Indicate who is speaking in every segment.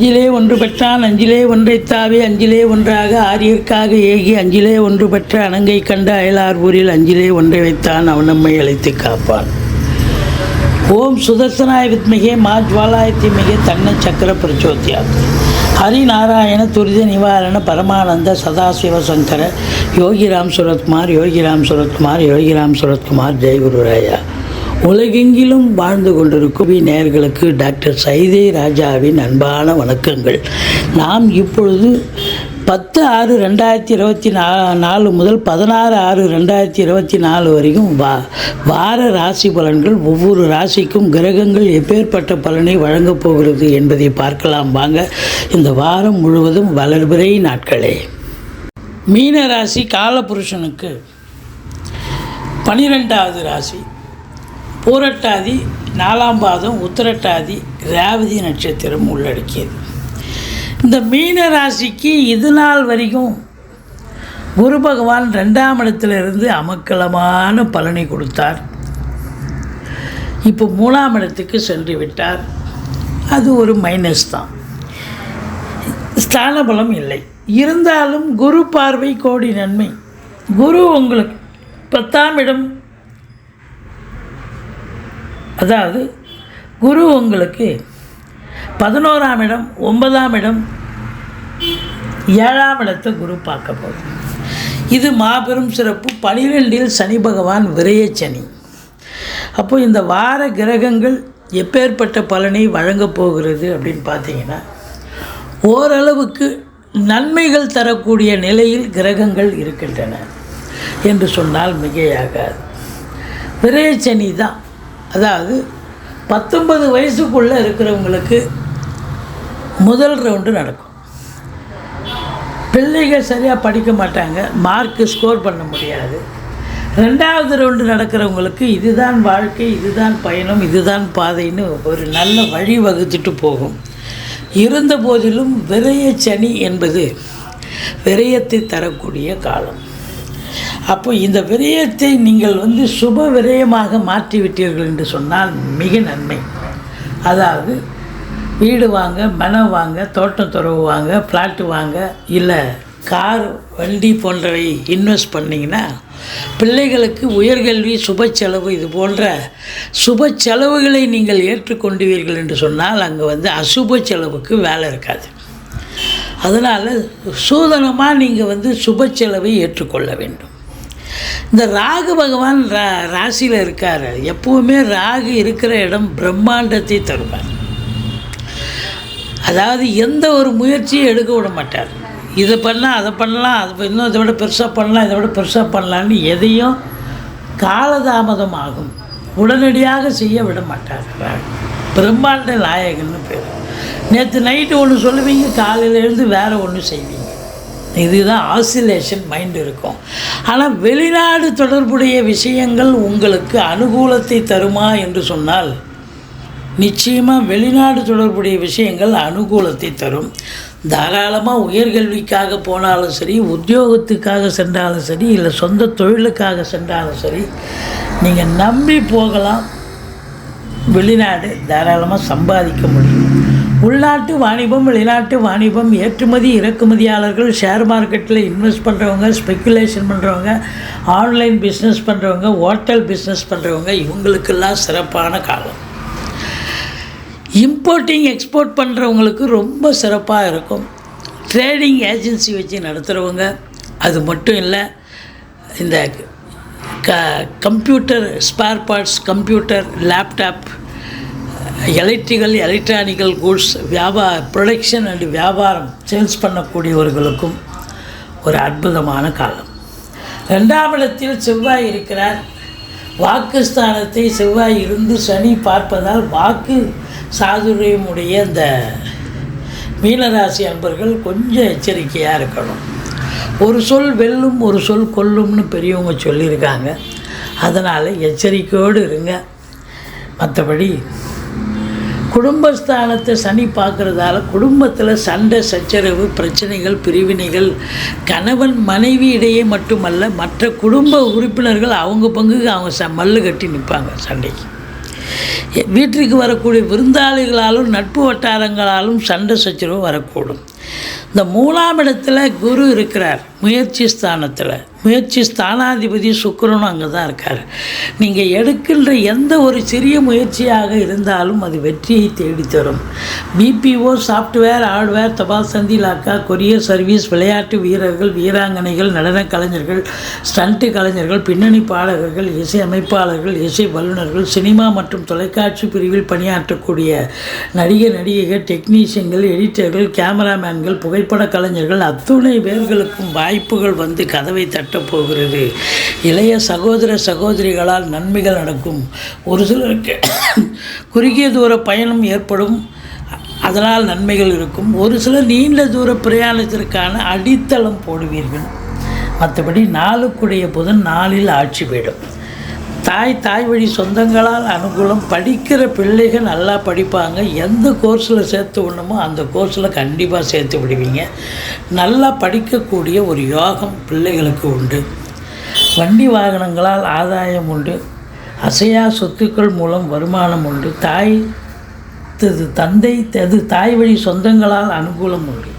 Speaker 1: அஞ்சிலே ஒன்று பெற்றான் அஞ்சிலே ஒன்றைத்தாவே அஞ்சிலே ஒன்றாக ஆரியர்க்காக ஏகி அஞ்சிலே ஒன்று பெற்ற அணங்கை கண்ட அயலார் ஊரில் அஞ்சிலே ஒன்றை வைத்தான் அவன் நம்மை அழைத்து காப்பான். ஓம் சுதர்சனாய வித்மிகே மா ஜுவாலாய தீமிகே தன்ன சக்கர பிரச்சோத்தியா ஹரிநாராயண துரித நிவாரண பரமானந்த சதாசிவ சங்கர யோகிராம் சுரத்குமார் யோகிராம் சுரத்குமார் யோகிராம் சுரத்குமார் ஜெயகுருராயா உலகெங்கிலும் வாழ்ந்து கொண்டிருக்கும் நேயர்களுக்கு டாக்டர் சைதே ராஜாவின் அன்பான வணக்கங்கள். நாம் இப்பொழுது பத்து ஆறு ரெண்டாயிரத்தி இருபத்தி நா நாலு முதல் பதினாறு ஆறு ரெண்டாயிரத்தி இருபத்தி நாலு வரைக்கும் வா வார ராசி பலன்கள் ஒவ்வொரு ராசிக்கும் கிரகங்கள் எப்பேற்பட்ட பலனை வழங்கப் போகிறது என்பதை பார்க்கலாம். வாங்க இந்த வாரம் முழுவதும் வளர்பிறை நாட்களே. மீன ராசி காலபுருஷனுக்கு பனிரெண்டாவது ராசி. பூரட்டாதி நாலாம் பாதம் உத்திரட்டாதி ரேவதி நட்சத்திரம் உள்ளடக்கியது. இந்த மீன ராசிக்கு இது நாள் வரைக்கும் குரு பகவான் ரெண்டாம் இடத்திலிருந்து அமக்கலமான பலனை கொடுத்தார். இப்போ மூணாம் இடத்துக்கு சென்று விட்டார். அது ஒரு மைனஸ் தான். ஸ்தான பலம் இல்லை. இருந்தாலும் குரு பார்வை கோடி நன்மை. குரு உங்களுக்கு பத்தாம் இடம் அதாவது குரு உங்களுக்கு பதினோராம் இடம் ஒன்பதாம் இடம் ஏழாம் இடத்தை குரு பார்க்க போகுது. இது மாபெரும் சிறப்பு. பனிரெண்டில் சனி பகவான் விரைய சனி. அப்போ இந்த வார கிரகங்கள் எப்பேற்பட்ட பலனை வழங்கப் போகிறது அப்படின்னு பார்த்தீங்கன்னா ஓரளவுக்கு நன்மைகள் தரக்கூடிய நிலையில் கிரகங்கள் இருக்கின்றன என்று சொன்னால் மிகையாகாது. விரையச்சனி தான். அதாவது பத்தொன்பது வயசுக்குள்ளே இருக்கிறவங்களுக்கு முதல் ரவுண்டு நடக்கும். பிள்ளைகள் சரியாக படிக்க மாட்டாங்க மார்க்கு ஸ்கோர் பண்ண முடியாது. ரெண்டாவது ரவுண்டு நடக்கிறவங்களுக்கு இதுதான் வாழ்க்கை இதுதான் பயணம் இதுதான் பாதைன்னு ஒரு நல்ல வழி வகுத்துட்டு போகும். இருந்த போதிலும் விரய சனி என்பது விரயத்தை தரக்கூடிய காலம். அப்போ இந்த விரயத்தை நீங்கள் வந்து சுப விரயமாக மாற்றிவிட்டீர்கள் என்று சொன்னால் மிக நன்மை. அதாவது வீடு வாங்க மனம் வாங்க தோட்டம் துறவு வாங்க ஃப்ளாட்டு வாங்க இல்லை கார் வண்டி போன்றவை இன்வெஸ்ட் பண்ணிங்கன்னா பிள்ளைகளுக்கு உயர்கல்வி சுப செலவு இது போன்ற சுப செலவுகளை நீங்கள் ஏற்றுக்கொண்டுவீர்கள் என்று சொன்னால் அங்கே வந்து அசுப செலவுக்கு வேலை இருக்காது. அதனால் சூதனமாக நீங்கள் வந்து சுப செலவை ஏற்றுக்கொள்ள வேண்டும். இந்த ராகு பகவான் ரா ராசியில் இருக்கார். எப்போவுமே ராகு இருக்கிற இடம் பிரம்மாண்டத்தை தருவார். அதாவது எந்த ஒரு முயற்சியும் எடுக்க விட மாட்டார். இதை பண்ணால் அதை பண்ணலாம் அது இன்னும் இதை விட பெருசாக பண்ணலாம் இதை விட பெருசாக பண்ணலான்னு எதையும் காலதாமதம் ஆகும். உடனடியாக செய்ய விட மாட்டார் பிரம்மாண்ட நாயகன்னு பேர். நேற்று நைட்டு ஒன்று சொல்லுவீங்க காலையில் எழுந்து வேறு ஒன்று செய்வீங்க. இதுதான் ஆசிலேஷன் மைண்ட் இருக்கும். ஆனால் வெளிநாடு தொடர்புடைய விஷயங்கள் உங்களுக்கு அனுகூலத்தை தருமா என்று சொன்னால் நிச்சயமாக வெளிநாடு தொடர்புடைய விஷயங்கள் அனுகூலத்தை தரும். தாராளமாக உயர்கல்விக்காக போனாலும் சரி உத்தியோகத்துக்காக சென்றாலும் சரி இல்லை சொந்த தொழிலுக்காக சென்றாலும் சரி நீங்கள் நம்பி போகலாம். வெளிநாடு தாராளமாக சம்பாதிக்க முடியும். உள்நாட்டு வாணிபம் வெளிநாட்டு வாணிபம் ஏற்றுமதி இறக்குமதியாளர்கள் ஷேர் மார்க்கெட்டில் இன்வெஸ்ட் பண்ணுறவங்க ஸ்பெக்குலேஷன் பண்ணுறவங்க ஆன்லைன் பிஸ்னஸ் பண்ணுறவங்க ஹோட்டல் பிஸ்னஸ் பண்ணுறவங்க இவங்களுக்கெல்லாம் சிறப்பான காலம். இம்போர்ட்டிங் எக்ஸ்போர்ட் பண்ணுறவங்களுக்கு ரொம்ப சிறப்பாக இருக்கும். ட்ரேடிங் ஏஜென்சி வச்சு நடத்துகிறவங்க அது மட்டும் இல்லை இந்த க computer spare parts computer laptop electrical electronical goods வியாபார ப்ரொடக்ஷன் அண்ட் வியாபாரம் சேல்ஸ் பண்ணக்கூடியவர்களுக்கும் ஒரு அற்புதமான காலம். ரெண்டாம் இடத்தில் செவ்வாய் இருக்கிறார். வாக்குஸ்தானத்தை செவ்வாய் இருந்து சனி பார்ப்பதால் வாக்கு சாதுரியமுடைய இந்த மீனராசி அன்பர்கள் கொஞ்சம் எச்சரிக்கையாக இருக்கணும். ஒரு சொல் வெல்லும் ஒரு சொல் கொல்லும்னு பெரியவங்க சொல்லியிருக்காங்க. அதனால் எச்சரிக்கையோடு இருங்க. மற்றபடி குடும்பஸ்தானத்தை சனி பார்க்குறதால குடும்பத்தில் சண்டை சச்சரவு பிரச்சனைகள் பிரிவினைகள் கணவன் மனைவி இடையே மட்டுமல்ல மற்ற குடும்ப உறுப்பினர்கள் அவங்க பங்குக்கு அவங்க ச மல்லு கட்டி நிற்பாங்க சண்டைக்கு. வீட்டிற்கு வரக்கூடிய விருந்தாளிகளாலும் நட்பு வட்டாரங்களாலும் சண்டை சச்சரவு வரக்கூடும். இந்த மூணாம் இடத்துல குரு இருக்கிறார் முயற்சி ஸ்தானத்தில். முயற்சி ஸ்தானாதிபதி சுக்கரனும் அங்கே தான் இருக்கார். நீங்கள் எடுக்கின்ற எந்த ஒரு சிறிய முயற்சியாக இருந்தாலும் அது வெற்றியை தேடித்தரும். பிபிஓ சாஃப்ட்வேர் ஹார்ட்வேர் தபால் சந்தி லாக்கா கொரியர் சர்வீஸ் விளையாட்டு வீரர்கள் வீராங்கனைகள் நடன கலைஞர்கள் ஸ்டண்ட்டு கலைஞர்கள் பின்னணி பாடகர்கள் இசை அமைப்பாளர்கள் இசை வல்லுநர்கள் சினிமா மற்றும் தொலைக்காட்சி பிரிவில் பணியாற்றக்கூடிய நடிகர் நடிகைகள் டெக்னீஷியன்கள் எடிட்டர்கள் கேமராமேன் கேமராமேன்கள் புகைப்பட கலைஞர்கள் அத்துணை பேர்களுக்கும் வாய்ப்புகள் வந்து கதவை தட்டப்போகிறது இளைய சகோதர சகோதரிகளால் நன்மைகள் நடக்கும். ஒரு சிலருக்கு குறுகிய தூர பயணம் ஏற்படும். அதனால் நன்மைகள் இருக்கும். ஒரு சிலர் நீண்ட தூர பிரயாணத்திற்கான அடித்தளம் போடுவீர்கள். மற்றபடி நாளுக்குடைய புதன் நாளில் ஆட்சி போயிடும். தாய் தாய் வழி சொந்தங்களால் அனுகூலம் படிக்கிற பிள்ளைகள் நல்லா படிப்பாங்க. எந்த கோர்ஸில் சேர்த்து விடணுமோ அந்த கோர்ஸில் கண்டிப்பாக சேர்த்து விடுவீங்க. நல்லா படிக்கக்கூடிய ஒரு யோகம் பிள்ளைகளுக்கு உண்டு. வண்டி வாகனங்களால் ஆதாயம் உண்டு. அசையா சொத்துக்கள் மூலம் வருமானம் உண்டு. தாய் தது தந்தை தது தாய் வழி சொந்தங்களால் அனுகூலம் உண்டு.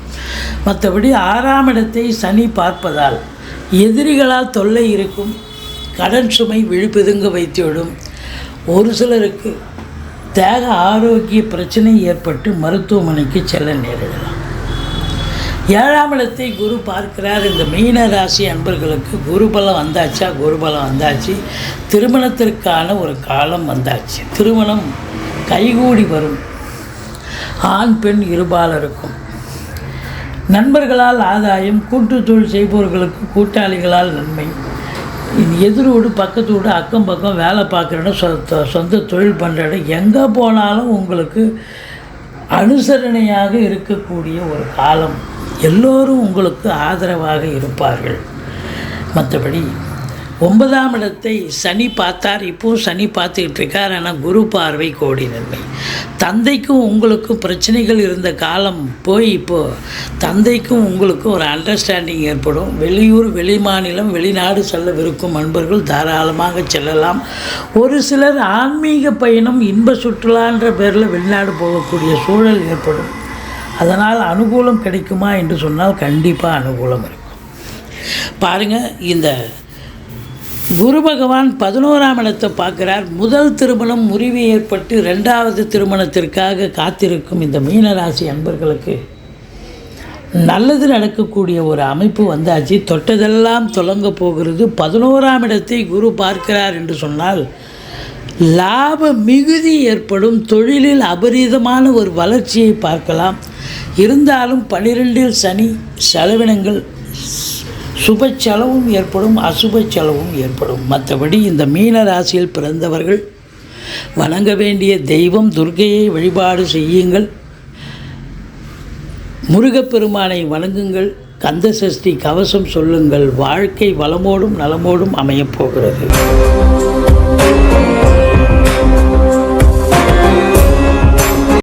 Speaker 1: மற்றபடி ஆறாம் இடத்தை சனி பார்ப்பதால் எதிரிகளால் தொல்லை இருக்கும். கடன் சுமை விழிப்புதுங்க வைத்துவிடும் ஒரு சிலருக்கு தேக ஆரோக்கிய பிரச்சனை ஏற்பட்டு மருத்துவமனைக்கு செல்ல நேரிடலாம். ஏழாம் இடத்தை குரு பார்க்கிறார். இந்த மீன ராசி அன்பர்களுக்கு குருபலம் வந்தாச்சா? குருபலம் வந்தாச்சு. திருமணத்திற்கான ஒரு காலம் வந்தாச்சு. திருமணம் கைகூடி வரும். ஆண் பெண் இருபாலருக்கும். நண்பர்களால் ஆதாயம் கூட்டு தொழில் செய்பவர்களுக்கு கூட்டாளிகளால் நன்மை. எதிரோடு பக்கத்து வீடு அக்கம் பக்கம் வேலை பார்க்குறேன்னு சொ சொந்த சொந்த தொழில் பண்ணுற இடம் எங்கே போனாலும் உங்களுக்கு அனுசரணையாக இருக்கக்கூடிய ஒரு காலம். எல்லோரும் உங்களுக்கு ஆதரவாக இருப்பார்கள். மற்றபடி ஒன்பதாம் இடத்தை சனி பார்த்தார். இப்போது சனி பார்த்துக்கிட்டு இருக்கார். ஆனால் குரு பார்வை கோடி நன்மை தந்தைக்கும் உங்களுக்கும் பிரச்சனைகள் இருந்த காலம் போய் இப்போது தந்தைக்கும் உங்களுக்கும் ஒரு அண்டர்ஸ்டாண்டிங் ஏற்படும். வெளியூர் வெளிமாநிலம் வெளிநாடு செல்லவிருக்கும் அன்பர்கள் தாராளமாக செல்லலாம். ஒரு சிலர் ஆன்மீக பயணம் இன்ப சுற்றுலான்ற பேரில் வெளிநாடு போகக்கூடிய சூழல் ஏற்படும். அதனால் அனுகூலம் கிடைக்குமா என்று சொன்னால் கண்டிப்பாக அனுகூலம் இருக்கும். பாருங்கள் இந்த குரு பகவான் பதினோராம் இடத்தை பார்க்குறார். முதல் திருமணம் முறிவு ஏற்பட்டு ரெண்டாவது திருமணத்திற்காக காத்திருக்கும் இந்த மீனராசி அன்பர்களுக்கு நல்லது நடக்கக்கூடிய ஒரு அமைப்பு வந்தாச்சு. தொட்டதெல்லாம் தொடங்க போகிறது. பதினோராம் இடத்தை குரு பார்க்கிறார் என்று சொன்னால் லாப மிகுதி ஏற்படும். தொழிலில் அபரீதமான ஒரு வளர்ச்சியை பார்க்கலாம். இருந்தாலும் பனிரெண்டில் சனி செலவினங்கள் சுப செலவும் ஏற்படும் அசுப செலவும் ஏற்படும். மற்றபடி இந்த மீன ராசியில் பிறந்தவர்கள் வணங்க வேண்டிய தெய்வம் துர்கையை வழிபாடு செய்யுங்கள். முருகப்பெருமானை வணங்குங்கள். கந்த சஷ்டி கவசம் சொல்லுங்கள். வாழ்க்கை வளமோடும் நலமோடும் அமையப் போகிறது.